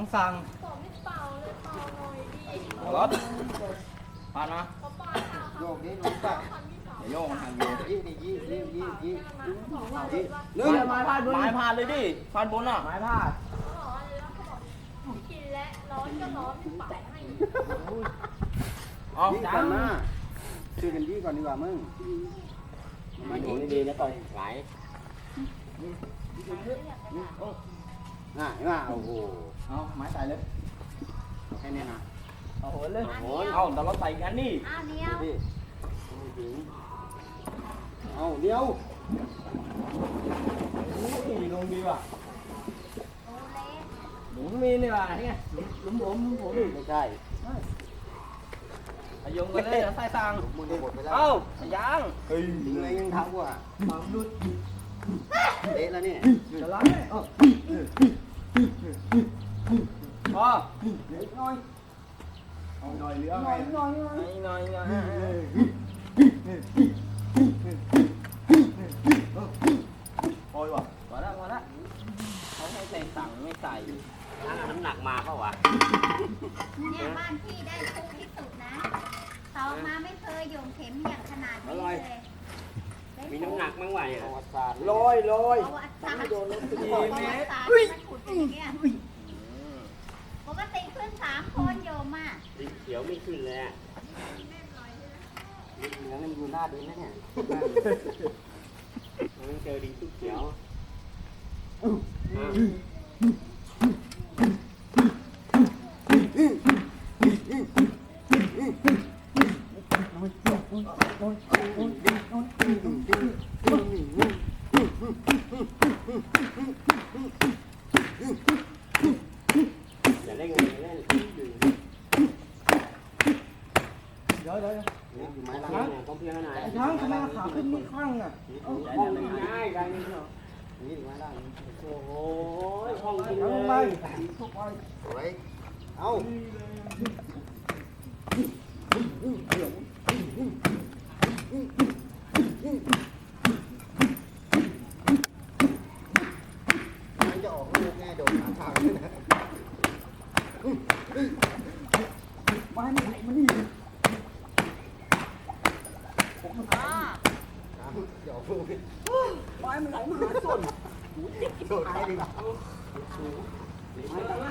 องสั่งบอกไม่เป่าเลยเป่าหน่อยดีรถปานมาเขาปาดค่ะโยกนี้รู้ป่ะอย่าโยกมันหันโยกยี่นี่ยี่ยี่ยี่ยี่ยี่เรื่องไม้พาดบนไม้พาดเลยดิพาดบนอะไม้พาดกินและร้อนก็ร้อนไม่เป่าให้อ๋อจังมาช่วยกันยี่ก่อนดีกว่ามึงมันหนูดีๆนะต่อยไหลน่ะเห็นป่ะโอ้โห เอาไม้ใส่เลยแค่นี้นะเอาโหนเลยเอาแต่เราใส่กันนี่อ้าวเนี้ยพี่ถึงเอาเดี๋ยวนี่ลงดีว่ะโอเล่หลุมมีนี่ว่ะนี่ไงหลุมผมหลุมผมไม่ใช่อายุงกันเลยใส่ตังมึงได้หมดไปแล้วเอ้ายังเฮ้ยถึงเลยยังทำกว่ามาดุดเละแล้วเนี่ยจะล้างไหมเออพอ น้อยเอาหน่อยเหลือไงหน่อยหน่อยหน่อยหน่อยพอว่ะพอแล้วพอแล้วเขาให้ใส่ตังค์ไม่ใส่น้ำหนักมาเปล่าวะเนี่ยบ้านพี่ได้ทุกที่สุดนะตอกมาไม่เคยโยงเข็มอย่างขนาดนี้เลยมีน้ำหนักมั้งวะเนี่ยประวัติศาสตร์ลอยลอยประวัติศาสตร์ประวัติศาสตร์มันขุดอย่างเงี้ยปกติขึ้นสามคนโยมอะ สีเขียวไม่ขึ้นเลยอะเหลืองมันอยู่หน้าดินนะเนี่ยมันเจอดินทุกเขียวอะอย่าเล่นอย่าเล่นเดี๋ยวเดี๋ยวไอ้ล่างช้างต้องเพียงขนาดไอ้ช้างทำไมขาขึ้นไม่ข้างอะห้องง่ายได้นี่เหรอนี่อยู่ไม้ล่างโอ้โหห้องกินเลงไปยทุกไปสวยเอาจะออกลูกแง่โดดหาทางเลยนะ ไม้ไม่ไหลมานี่ อ๋อ ทางจะออกลูก ไม้มันไหลมาหาส่วนโดดไปดีกว่า